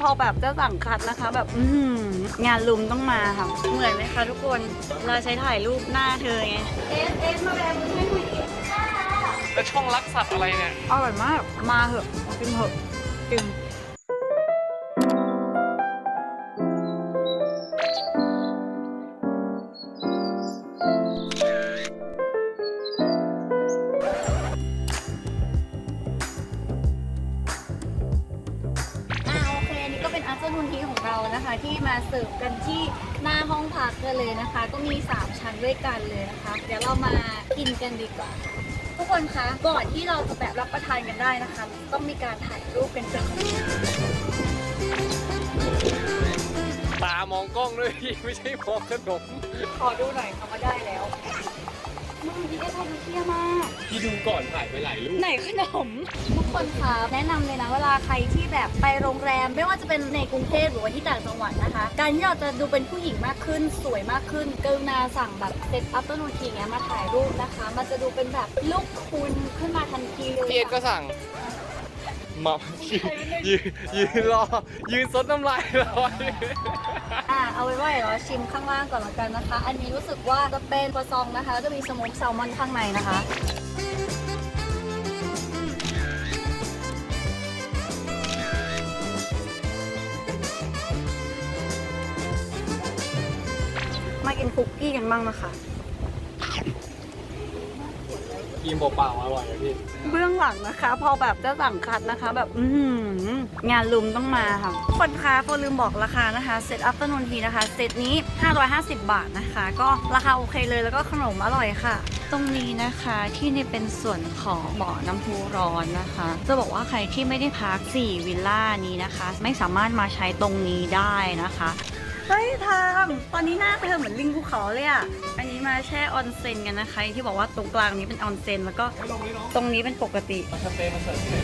พอแบบจะสั่งคัดนะคะ แบบอื้อหืองานลุมต้องมาค่ะเหมือนไหมคะทุกคนเราใช้ถ่ายรูปหน้าเธอไงเอสเอสมาแบบมึงให้คุยกินแล้วช่องรักสัตว์อะไรเนี่ยอร่อยมากมาเหอะกินเหอะกิน ที่มาเสิร์ฟกันที่หน้าห้องพักกันเลยนะคะ ก็มี 3 ชั้นด้วยกันเลยนะคะ เดี๋ยวเรามากินกันดีกว่าค่ะทุกคนคะก่อนที่เราจะแบบรับประทานกันได้นะคะ ต้องมีการถ่ายรูปกันก่อนตามองกล้องด้วยพี่ไม่ใช่มองขนม ขอดูหน่อยค่ะว่าได้แล้ว มึงดีได้ถ่ายดูเที่ยมาก พี่ดูก่อนถ่ายไปหลายรูปไหนขนม ทุกคนคะแนะนำเลยนะเวลาใครที่แบบไปโรงแรม ไม่ว่าจะเป็นในกรุงเทพหรือว่าที่ต่างจังหวัดนะคะ การที่เราจะดูเป็นผู้หญิงมากขึ้นสวยมากขึ้นกรุณาสั่งแบบเซตอัพต้นนูทีเงี้ยมาถ่ายรูปนะคะ มันจะดูเป็นแบบลุคคุณขึ้นมาทันทีเลยพี่เอ็ดก็สั่ง มายืนยืนยืนรอ ยืนซดน้ำลายรออะเอาไว้ว่าเดี๋ยวเราชิมข้างล่างก่อนละกันนะคะ อันนี้รู้สึกว่าจะเป็นครัวซองนะคะแล้วก็มีสโมกแซลมอนข้างในนะคะ มากินคุกกี้กันบ้างนะคะ กินเปล่าๆอร่อยอะพี่ เบื้องหลังนะคะ พอแบบจะสั่งคัดนะคะ แบบอื้อหืองานลุมต้องมาค่ะคนค้าพอลืมบอกราคานะคะเซตอัพต้นนทีนะคะเซตนี้ 550 บาทนะคะ ก็ราคาโอเคเลยแล้วก็ขนมอร่อยค่ะ ตรงนี้นะคะที่นี่เป็นส่วนของบ่อน้ำพุร้อนนะคะ จะบอกว่าใครที่ไม่ได้พัก4วิลล่านี้นะคะ ไม่สามารถมาใช้ตรงนี้ได้นะคะ เฮ้ยทามตอนนี้หน้าเธอเหมือนลิงภูเขาเลยอะอันนี้ มาแช่ออนเซ็นกันนะคะอย่างที่บอกว่าตรงกลางนี้เป็นออนเซ็นแล้วก็ตรงนี้เป็นปกติมาเปนมาเสิร์ฟที่ไหน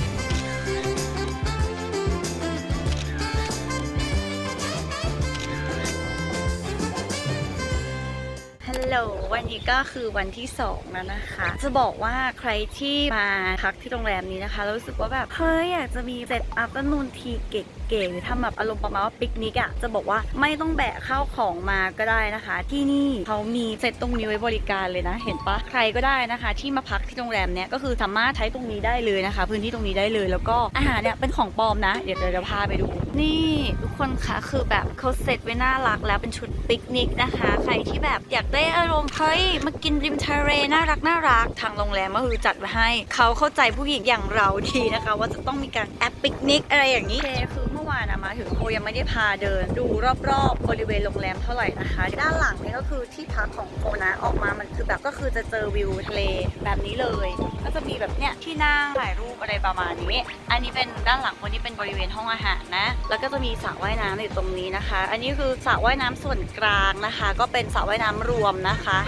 ฮัลโหลวันนี้ก็คือวันที่2แล้วนะคะ จะบอกว่าใครที่มาพักที่โรงแรมนี้นะคะแล้วรู้สึกว่าแบบ เฮ้ย อยากจะมีเซตอัพต้นนูนทีเก๋ๆหรือทำแบบอารมณ์ประมาณว่าปิกนิกอะ่ะจะบอกว่าไม่ต้องแบกข้าวของมาก็ได้นะคะ ที่นี่เขามีเซตตรงนี้ไว้บริการเลยนะ เห็นปะใครก็ได้นะคะ ที่มาพักที่โรงแรมเนี้ยก็คือสามารถใช้ตรงนี้ได้เลยนะคะ พื้นที่ตรงนี้ได้เลย แล้วก็อาหารเนี่ยเป็นของปลอมนะ เดี๋ยวเราจะพาไปดู นี่ทุกคนคะคือแบบเขาเซตไว้น่ารักแล้วเป็นชุดปิกนิกนะคะ ใครที่แบบอยากได้อารมณ์เฮ้ยมากินริมทะเลน่ารักน่ารักทางโรงแรมก็คือจัดไว้ให้เขาเข้าใจผู้หญิงอย่างเราดีนะคะ ว่าจะต้องมีการแอปปิกนิกอะไรอย่างนี้คือเมื่อ วานะมาถึงโคยังไม่ได้พาเดิน ดูรอบๆบริเวณโรงแรมเท่าไหร่นะคะ ด้านหลังนี่ก็คือที่พักของโคนะออกมามันคือแบบก็คือจะเจอวิวทะเลแบบนี้เลย ก็จะมีแบบเนี้ยที่นั่งถ่ายรูปอะไรประมาณนี้ อันนี้เป็นด้านหลังคนนี้เป็นบริเวณห้องอาหารนะ แล้วก็จะมีสระว่ายน้ำอยู่ตรงนี้นะคะ อันนี้คือสระว่ายน้ำส่วนกลางนะคะ ก็เป็นสระว่ายน้ำรวมนะคะ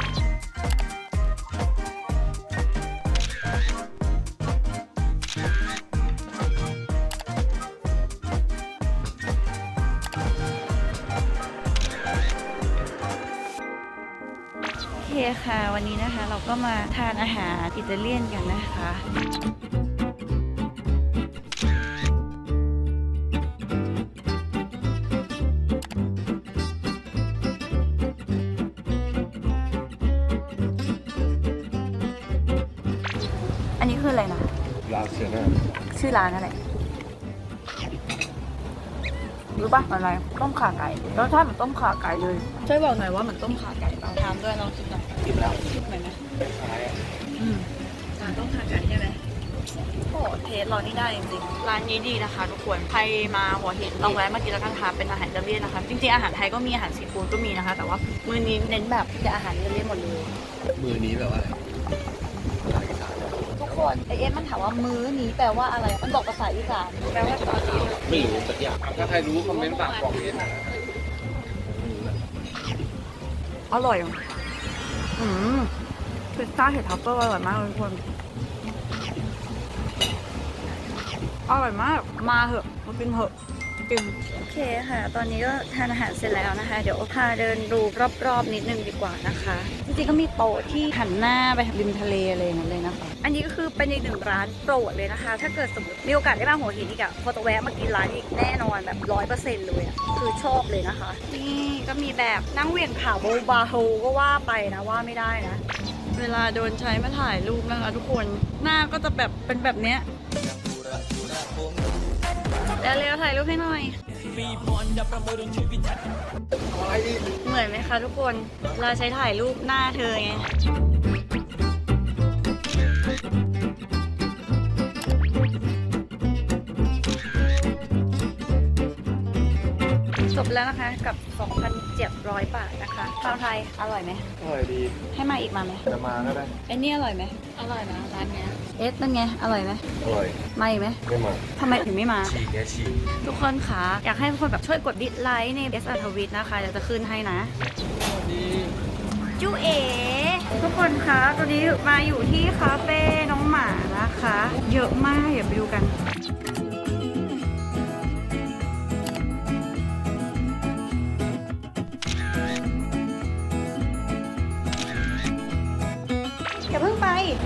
คค่ะ วันนี้นะคะเราก็มาทานอาหารอิตาเลียนกันนะคะอันนี้คืออะไรนะลาเซียนาชื่อร้านอะไรรู้ป่ะมันอะไรต้มข่าไก่รสชาติเหมือนต้มข่าไก่เลยช่วยบอกหน่อยว่าเหมือนต้มข่าไก่เปล่าทานด้วยลองชิมหน่อย กินแล้วชิมหน่อยนะท้ายอะอืมร้านต้มข่าไก่ใช่ไหมโอ้เทสเรานี่ได้จริงๆร้านนี้ดีนะคะ ทุกคนใครมาหัวหินต้องแวะมากินแล้วกันค่ะเป็นอาหารอิตาเลียนนะคะ จริงๆอาหารไทยก็มีอาหารซีฟู้ดก็มีนะคะ แต่ว่ามื้อนี้เน้นแบบจะอาหารอิตาเลียนหมดเลยมือนี้แบบว่าอะไรภาษาอีสานทุกคนไอเอ็มมันถามว่ามื้อนี้แปลว่าอะไรมันบอกภาษาอีสานแปลว่าตอนนี้ไม่รู้สักอย่างถ้าใครรู้คอมเมนต์ฝากบอกพี่นะ อร่อย อืมพิซซ่าเห็ดทัฟเฟิลอร่อยมากเลยทุกคน อร่อยมาก มาเหอะมากินเหอะจึงโอเคค่ะ ตอนนี้ก็ทานอาหารเสร็จแล้วนะคะ เดี๋ยวพาเดินดูรอบๆนิดนึงดีกว่านะคะ จริงๆก็มีโต๊ะที่หันหน้าไปริมทะเลอะไรอย่างนั้นเลยนะคะ อันนี้ก็คือเป็นอีกหนึ่งร้านโปรดเลยนะคะ ถ้าเกิดสมมติมีโอกาสได้มาหัวหินอีกอะพอจะแวะมากินร้านอีกแน่นอนแบบร้อยเปอร์เซ็นต์เลยอะคือชอบเลยนะคะ นี่ก็มีแบบนั่งเหวี่ยงขาเบาๆก็ว่าไปนะว่าไม่ได้นะ เวลาโดนใช้มาถ่ายรูปนะคะ ทุกคนหน้าก็จะแบบเป็นแบบเนี้ยเร็วๆถ่ายรูปให้หน่อย เหมือนไหมคะทุกคนเราใช้ถ่ายรูปหน้าเธอไง บแล้วนะคะกับ 2,700 บาทนะคะข้าวไทยอร่อยไหมอร่อยดี ให้มาอีกมาไหมจะมาก็ได้ไอ้นี่อร่อยไหมอร่อยนะร้านเนี้ยเอสเป็นไงอร่อยไหมอร่อยมาอีกไหมไม่มาทำไมถึงไม่มา ฉีกแกฉีกทุกคนคะอยากให้ทุกคนแบบช่วยกดดิสไลค์ในเอสอัธวิทนะคะเดี๋ยวจะขึ้นให้นะจูเอทุกคนคะตอนนี้มาอยู่ที่คาเฟ่น้องหมานะคะ เยอะมากอย่าไปดูกัน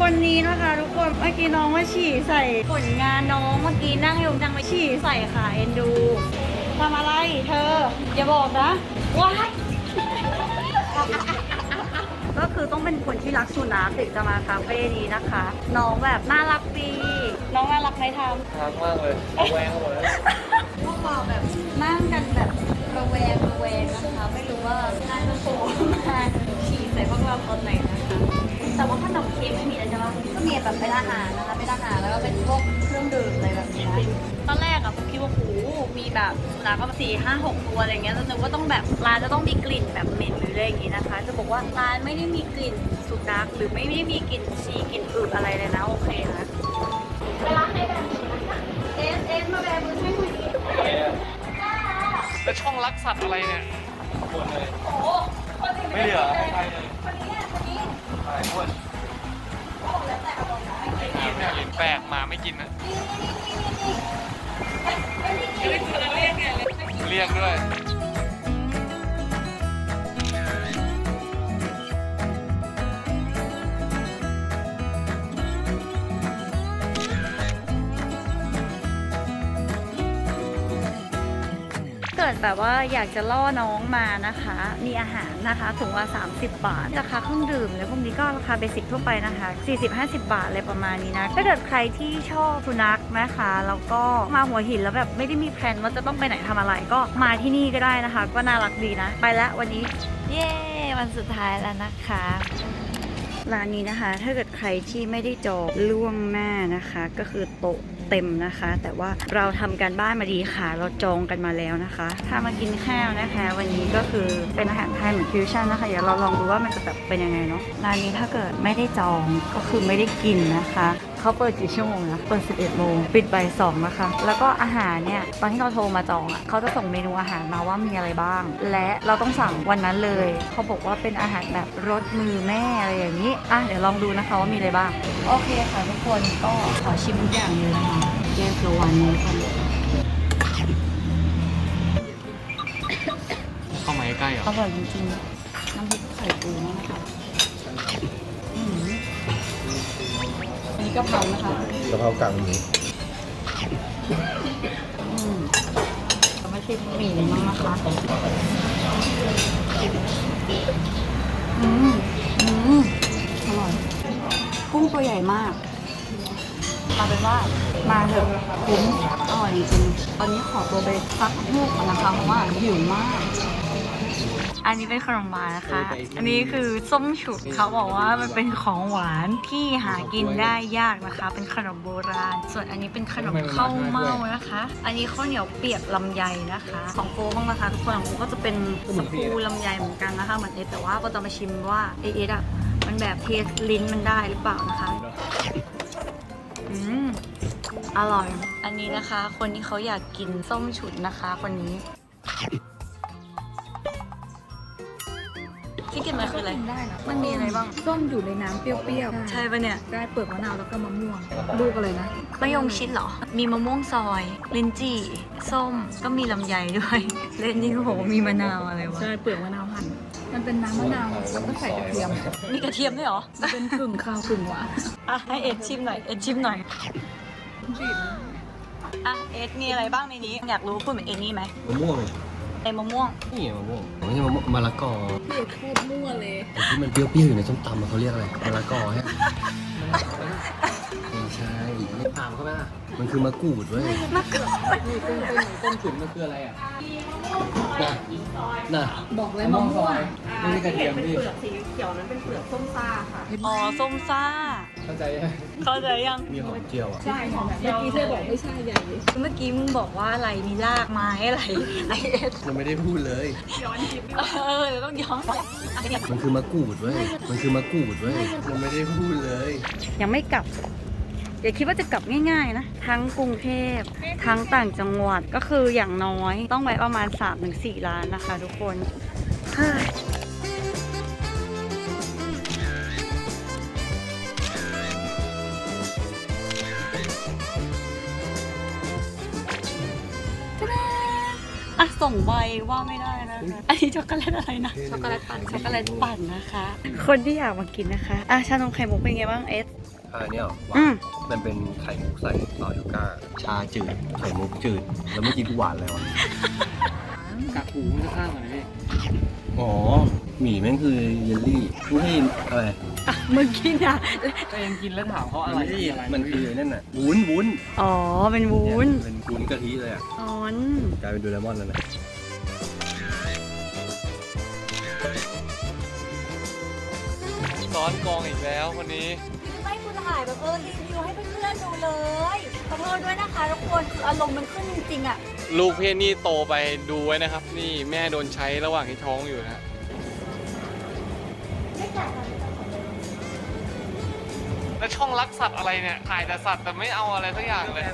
คนนี้นะคะทุกคน เมื่อกี้น้องมาฉี่ใส่ผลงานน้อง เมื่อกี้นั่งอยู่นั่งมาฉี่ใส่ค่ะเอ็นดูทำอะไรเธอ อย่าบอกนะว้ายก็คือต้องเป็นคนที่รักสุนัขถึงจะมาคาเฟ่นี้นะคะ น้องแบบน่ารักดีน้องน่ารักไหมทำรักมากเลยแวงหมดแล้วพวกเราแบบนั่งกันแบบระแวงระแวงนะคะ ไม่รู้ว่าน่าจะโผล่มาฉี่ใส่พวกเราตอนไหนนะคะ แต่ว่าขนมเค้กไม่มีแล้วใช่ไหมก็มีแบบเป็นอาหารนะคะเป็นอาหารแล้วก็เป็นพวกเครื่องดื่มอะไรแบบนี้นะตอนแรกอะผมคิดว่าโหมีแบบสุนัขก็สี่ห้าหกตัวอะไรเงี้ยแล้วนึกว่าต้องแบบร้านจะต้องมีกลิ่นแบบเหม็นหรืออะไรอย่างงี้นะคะจะบอกว่าร้านไม่ได้มีกลิ่นสุนัขหรือไม่ได้มีกลิ่นฉี่กลิ่นอึอะไรเลยนะโอเคนะเวลาให้แบบเอสเอสมาแบบมือให้หน่อยดิแล้วช่องรักสัตว์อะไรเนี่ยหมดเลยโอ้โหคนอื่นไม่เหลือให้ใครเลย ไม่กินนะเรียกด้วย กิดแบบว่าอยากจะล่อน้องมานะคะ มีอาหารนะคะถุงละ30 บาท ราคาเครื่องดื่มแล้วพวกนี้ก็ราคาเบสิกทั่วไปนะคะ 40-50 บาทอะไรประมาณนี้นะถ้าเกิดใครที่ชอบสุนัขนะคะแล้วก็มาหัวหินแล้วแบบไม่ได้มีแพลนว่าจะต้องไปไหนทำอะไรก็มาที่นี่ก็ได้นะคะ ก็น่ารักดีนะ ไปแล้ววันนี้ เย้วันสุดท้ายแล้วนะคะร้านนี้นะคะ ถ้าเกิดใครที่ไม่ได้จองล่วงหน้านะคะ ก็คือโต๊ะ เต็มนะคะ แต่ว่าเราทำการบ้านมาดีค่ะ เราจองกันมาแล้วนะคะ ถ้ามากินข้าวนะคะ วันนี้ก็คือเป็นอาหารไทยเหมือนฟิวชั่นนะคะเดี๋ยวเราลองดูว่ามันจะแบบเป็นยังไงเนาะร้านนี้ถ้าเกิดไม่ได้จองก็คือไม่ได้กินนะคะเขาเปิดกี่ชั่วโมงนะเปิด 11 โมง ปิดบ่าย2นะคะ แล้วก็อาหารเนี่ย ตอนที่เราโทรมาจองอะเขาจะส่งเมนูอาหารมาว่ามีอะไรบ้าง และเราต้องสั่งวันนั้นเลย เขาบอกว่าเป็นอาหารแบบรสมือแม่อะไรอย่างนี้ อะ เดี๋ยวลองดูนะคะว่ามีอะไรบ้าง โอเคค่ะทุกคน ก็ขอชิมทุกอย่างเลยนะคะแยกตัววันนี้ค่ะเข้ามาใกล้ๆเหรออร่อยจริงๆ น้ำพริกไข่ปูมากค่ะ กะเพรานะคะกะเพรากากหมูอืมเรามาชิมหมี่มั้งนะคะอืมอืมอร่อย กุ้งตัวใหญ่มากเอาเป็นว่ามาเถอะคุ้มอร่อยจริงๆตอนนี้ขอตัวไปซักหูกก่อนนะคะเพราะว่าหิวมาก อันนี้เป็นขนมหวานนะคะ อันนี้คือส้มฉุดเขาบอกว่ามันเป็นของหวานที่หากินได้ยากนะคะ เป็นขนมโบราณ ส่วนอันนี้เป็นขนมข้าวเม่านะคะ อันนี้ข้าวเหนียวเปียกลำไยนะคะ ของโฟบ้างนะคะทุกคนของโฟก็จะเป็นสกูลำไยเหมือนกันนะคะเหมือนเอสแต่ว่าก็จะมาชิมว่าเอสอะมันแบบเทสลิ้นมันได้หรือเปล่านะคะอืมอร่อย อันนี้นะคะ คนที่เขาอยากกินส้มฉุดนะคะ คนนี้ ที่กินมันคืออะไร กินได้นะมันมีอะไรบ้าง ส้มอยู่ในน้ำเปรี้ยวๆใช่ปะเนี่ย ได้เปลือกมะนาวแล้วก็มะม่วงลูกอะไรนะมะยงชิดเหรอ มีมะม่วงซอย ลินจี่ ส้ม ก็มีลำไยด้วย เล่นนี่ก็บอกว่ามีมะนาวอะไรวะ ใช่เปลือกมะนาวหั่นมันเป็นน้ำมะนาวแล้วก็ใส่กระเทียมมีกระเทียมด้วยเหรอมันเป็นกึ่งข้าวกึ่งหวานอะให้เอ็ดชิมหน่อย เอ็ดชิมหน่อย อะ เอ็ดมีอะไรบ้างในนี้ อยากรู้พูดเหมือนเอ็ดนี่ไหมมะม่วง ไอ้มะม่วง นี่มะม่วงไม่ใช่มะม่วงมะละกอเด็กโคตรมั่วเลยไอ้ที่มันเปรี้ยวๆอยู่ในส้มตำอะเขาเรียกอะไรมะละกอใช่ ไม่ใช่ไม่ตามเขาไหมล่ะมันคือมะกรูดเว้ยมะกรูดนี่ต้นต้นต้นฉุนมันคืออะไรอะน่ะน่ะบอกเลยมะม่วงไม่ใช่กระเทียมพี่อ๋อส้มซ่าเข้าใจไหมเข้าใจยังมีหอมเจียวอะใช่ค่ะเมื่อกี้เธอบอกไม่ใช่ใหญ่เลยเมื่อกี้มึงบอกว่าอะไรมีรากไม้อะไรไอเอ็ดมันไม่ได้พูดเลยเออเดี๋ยวต้องย้อนมันคือมะกรูดเว้ยมันคือมะกรูดเว้ยมันไม่ได้พูดเลย ยังไม่กลับ อย่าคิดว่าจะกลับง่ายๆนะ ทั้งกรุงเทพทั้งต่างจังหวัดก็คืออย่างน้อยต้องไว้ประมาณ 3-4 ล้านนะคะ ทุกคนเฮ้ยอะส่งใบว่าไม่ได้นะคะอันนี้ช็อกโกแลตอะไรนะ ช็อกโกแลตปั่น ช็อกโกแลตปั่นนะคะ คนที่อยากมากินนะคะ อะชานมไข่มุกเป็นไงบ้างเอส อันนี้เหรออืม มันเป็นไข่มุกใส่ต่อยูก้าชาจืด ไข่มุกจืด แล้วเมื่อกี้กูหวานอะไรวะกักหูมันจะข้างกันเลยพี่อ๋อหมี่แม่งคือเยลลี่กูให้อะไรอะมึงกินอะก็ยังกินแล้วถามเขาอะไรมันอะไรมันคือนั่นน่ะวุ้นวุ้นอ๋อ เป็นวุ้นเยเป็นวุ้นกะทิเลยอะ อ๋อนกลายเป็นโดูเลมอนแล้วนะซ้อนกองอีกแล้ววันนี้ไม่ คุณถ่ายแบบเออรีวิวให้เพื่อนๆดูเลยขอโทษด้วยนะคะทุกคนคืออารมณ์มันขึ้นจริงๆอะลูกเพศนี่โตไปดูไว้นะครับ นี่แม่โดนใช้ระหว่างที่ท้องอยู่นะฮะแล้วช่องรักสัตว์อะไรเนี่ยถ่ายแต่สัตว์แต่ไม่เอาอะไรสักอย่างเลย